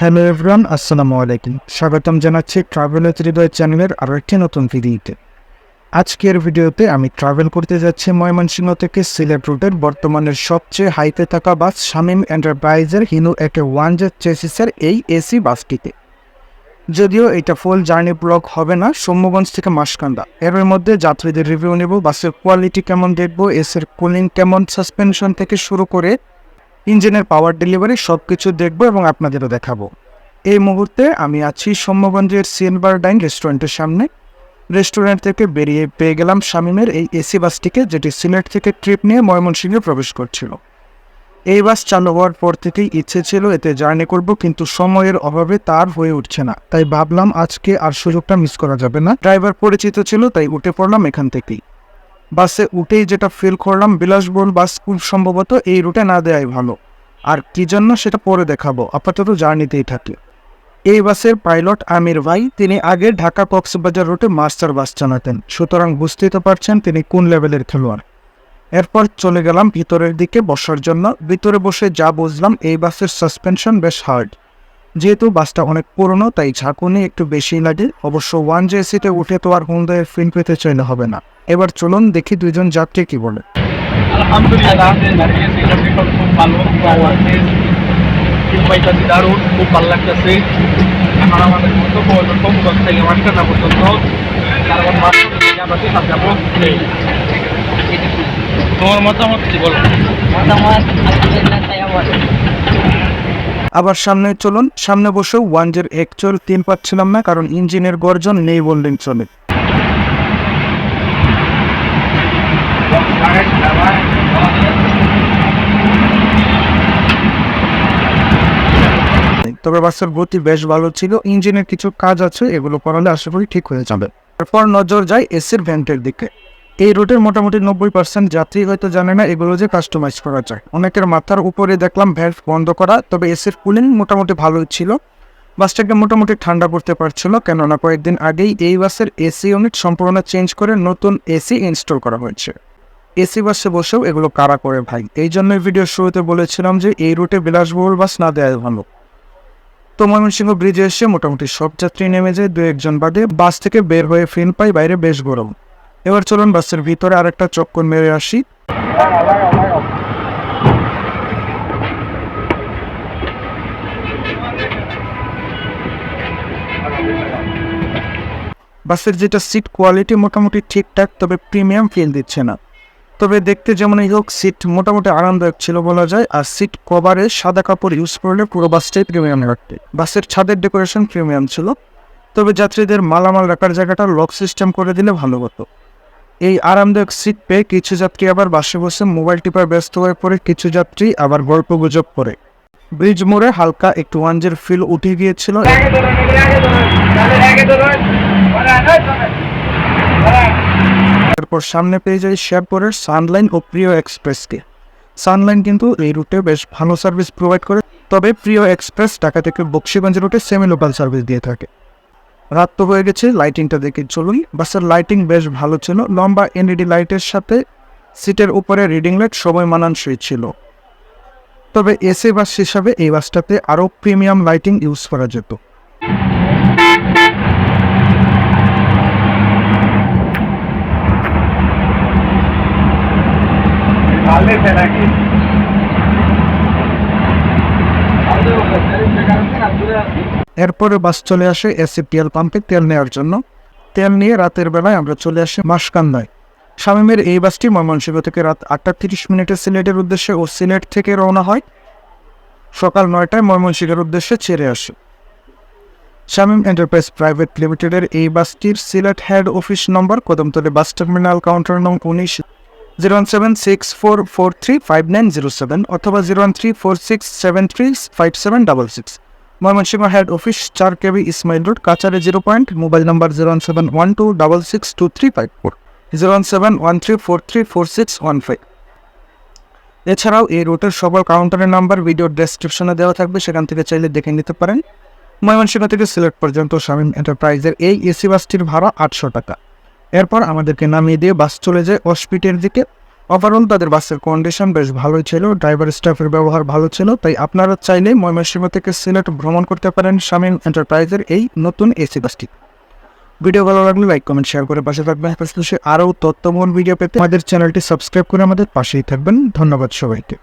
Hello everyone আসসালামু আলাইকুম স্বাগতম জানাচ্ছি ট্রাভেল হৃদয় চ্যানেলের আরও একটি নতুন ভিডিওতে আজকের ভিডিওতে আমি ট্রাভেল করতে যাচ্ছি ময়মনসিংহ থেকে সিলেট রুটের বর্তমানের সবচেয়ে হাইতে থাকা বাস শামীম এন্টারপ্রাইজের হিনু একে ওয়ান জেড চেসিসের এই এসি বাসটিতে। যদিও এটা ফুল জার্নি ব্লক হবে না, সৌম্যগঞ্জ থেকে মাসকান্দা। এর মধ্যে যাত্রীদের রিভিউ নেব, বাসের কোয়ালিটি কেমন দেখব এসের কুলিং কেমন সাসপেনশন থেকে শুরু করে ইঞ্জিনের পাওয়ার ডেলিভারি সব কিছু দেখব এবং আপনাদেরও দেখাবো। এই মুহূর্তে আমি আছি সৌম্যগঞ্জের সিলভার ডাইন রেস্টুরেন্টের সামনে। রেস্টুরেন্ট থেকে বেরিয়ে পেয়ে গেলাম শামীমের এই এসি বাসটিকে, যেটি সিলেট থেকে ট্রিপ নিয়ে ময়মনসিংহে প্রবেশ করছিল। এই বাস চালু হওয়ার পর থেকেই ইচ্ছে ছিল এতে জার্নি করব, কিন্তু সময়ের অভাবে তার হয়ে উঠছে না। তাই ভাবলাম আজকে আর সুযোগটা মিস করা যাবে না। ড্রাইভার পরিচিত ছিল, তাই উঠে পড়লাম এখান থেকেই। বাসে উঠেই যেটা ফিল করলাম, বিলাসবহুল বাস খুব সম্ভবত এই রুটে না দেওয়াই ভালো। আর কি জন্য সেটা পরে দেখাবো। আপাতত জার্নিতেই থাকে। এই বাসের পাইলট আমির ভাই, তিনি আগে ঢাকা কক্সবাজার রুটে মাস্টার বাস চালাতেন। সুতরাং বুঝতেই তো পারছেন তিনি কোন লেভেলের খেলোয়াড়। এরপর চলে গেলাম ভিতরের দিকে বসার জন্য। ভিতরে বসে যা বুঝলাম, এই বাসের সাসপেনশন বেশ হার্ড। যেহেতু বাসটা অনেক পুরনো, তাই ঝাঁকুনি একটু বেশি লাগে। অবশ্য ওয়ান জে সিটে উঠে তো আর হুন্দায়ের ফিল পেতে চাইলে হবে না। এবার চলুন দেখি দুইজন যাত্রী কি বলে। আলহামদুলিল্লাহ খুব ভালো তিন পাইতাছি দারুণ খুব ভালো লাগতেছে এখন আমাদের গন্তব্য হলো কমগঞ্জ থেকে মাসকানা পর্যন্ত কারণ মাসকানা থেকে আমরা টিকাপ যাব তোমার মতামত কি বলো? মতামত আলহামদুলিল্লাহ তাই আমার আবার সামনে চলুন সামনে বসেও ওয়ানজের একচুয়াল তিন পাচ্ছিলাম না কারণ ইঞ্জিনের গর্জন নেই বললেন চলে তবে বাসের গতি বেশ ভালো ছিল, ইঞ্জিনের কিছু কাজ আছে, এগুলো করালে আশা করি ঠিক হয়ে যাবে। তারপর নজর যায় এসির ভ্যান্টের দিকে। এই রুটের মোটামুটি নব্বই পার্সেন্ট যাত্রী হয়তো জানে না এগুলো যে কাস্টমাইজ করা যায়। অনেকের মাথার উপরে দেখলাম ভ্যালভ বন্ধ করা, তবে এসির কুলিং মোটামুটি ভালোই ছিল। বাসটাকে মোটামুটি ঠান্ডা করতে পারছিল, কেননা কয়েকদিন আগেই এই বাসের এসি ইউনিট সম্পূর্ণ চেঞ্জ করে নতুন এসি ইনস্টল করা হয়েছে। এসি বাসে বসেও এগুলো কারা করে ভাই? এই জন্যই ভিডিও শুরুতে বলেছিলাম যে এই রুটে বিলাসবহুল বাস না দেয় ভালো। তো ময়মনসিংহ ব্রিজে এসে মোটামুটি সব যাত্রী নেমে যায়, দু একজন বাদে বাস থেকে বের হয়ে ফিন পাই বাইরে বেশ গরম। এবার চলুন বাসের ভিতরে আরেকটা চক্কর মেরে আসি। বাসের যেটা সিট কোয়ালিটি মোটামুটি ঠিকঠাক, তবে প্রিমিয়াম ফিল দিচ্ছে না। তবে দেখতে যেমন যেমনই হোক, সিট মোটামুটি আরামদায়ক ছিল বলা যায়। আর সিট কভারে সাদা কাপড় ইউজ করলে পুরো বাসটাই প্রিমিয়াম রাখতে বাসের ছাদের ডেকোরেশন প্রিমিয়াম ছিল। তবে যাত্রীদের মালামাল রাখার জায়গাটা লক সিস্টেম করে দিলে ভালো হতো। এই আরামদায়ক সিট পেয়ে কিছু যাত্রী আবার বাসে বসে মোবাইল টিপার ব্যস্ত হয়ে পড়ে। কিছু যাত্রী আবার গল্প গুজব করে। ব্রিজ মোড়ে হালকা একটু ওয়ানজের ফিল উঠে গিয়েছিল। এরপর সামনে পেয়ে যাই শেরপুরের সানলাইন ও প্রিয় এক্সপ্রেসকে। সানলাইন কিন্তু এই রুটে বেশ ভালো সার্ভিস প্রোভাইড করে, তবে প্রিয় এক্সপ্রেস ঢাকা থেকে বক্সিগঞ্জ রুটে সেমি লোকাল সার্ভিস দিয়ে থাকে। রাত তো হয়ে গেছে লাইটিংটা দেখে চলুন। বাসের লাইটিং বেশ ভালো ছিল, লম্বা এলইডি লাইটের সাথে সিটের উপরে রিডিং লাইট সময় মানানসই ছিল। তবে এসি বাস হিসাবে এই বাসটাতে আরও প্রিমিয়াম লাইটিং ইউজ করা যেত। এরপরে বাস চলে আসে এসিপিএল পাম্পে তেল নেওয়ার জন্য। তেল নিয়ে রাতের বেলায় আমরা চলে আসি মাসকান্দায়। শামীমের এই বাসটি ময়মনসিংহ থেকে রাত আটটা তিরিশ মিনিটে সিলেটের উদ্দেশ্যে ও সিলেট থেকে রওনা হয়। সকাল নয়টায় ময়মনসিংহের উদ্দেশ্যে ছেড়ে আসে। শামীম এন্টারপ্রাইজ প্রাইভেট লিমিটেডের এই বাসটির Sylhet head office number, Kadamtali bus terminal, counter নং উনিশ zero one seven six four four three five nine zero seven অথবা zero one three four six seven three five seven double six Mymensingh head office চার KB Ismail road কাচারে zero point, mobile number zero one seven one two double six two three five four zero one seven one three four three four six one five এছাড়াও এই রুটের সকল কাউন্টারের number video ডেসক্রিপশনে দেওয়া থাকবে, সেখান থেকে চাইলে দেখে নিতে পারেন। ময়মনসিংহ থেকে সিলেট পর্যন্ত শামীম এন্টারপ্রাইজের এই এসি বাসটির ভাড়া আটশো টাকা। এরপর আমাদেরকে নামিয়ে দিয়ে বাস চলে যায় হসপিটের দিকে। ওভারঅল তাদের বাসের কন্ডিশন বেশ ভালোই ছিল ড্রাইভার স্টাফের ব্যবহার ভালো ছিল, তাই আপনারা চাইলে ময়মনসিংহ থেকে সিলেট ভ্রমণ করতে পারেন শামীম এন্টারপ্রাইজের এই নতুন এসি বাসটি। ভিডিও ভালো লাগলে লাইক কমেন্ট শেয়ার করে পাশে থাকবেন। আরও তথ্যমূল ভিডিও পেতে আমাদের চ্যানেলটি সাবস্ক্রাইব করে আমাদের পাশেই থাকবেন। ধন্যবাদ সবাইকে।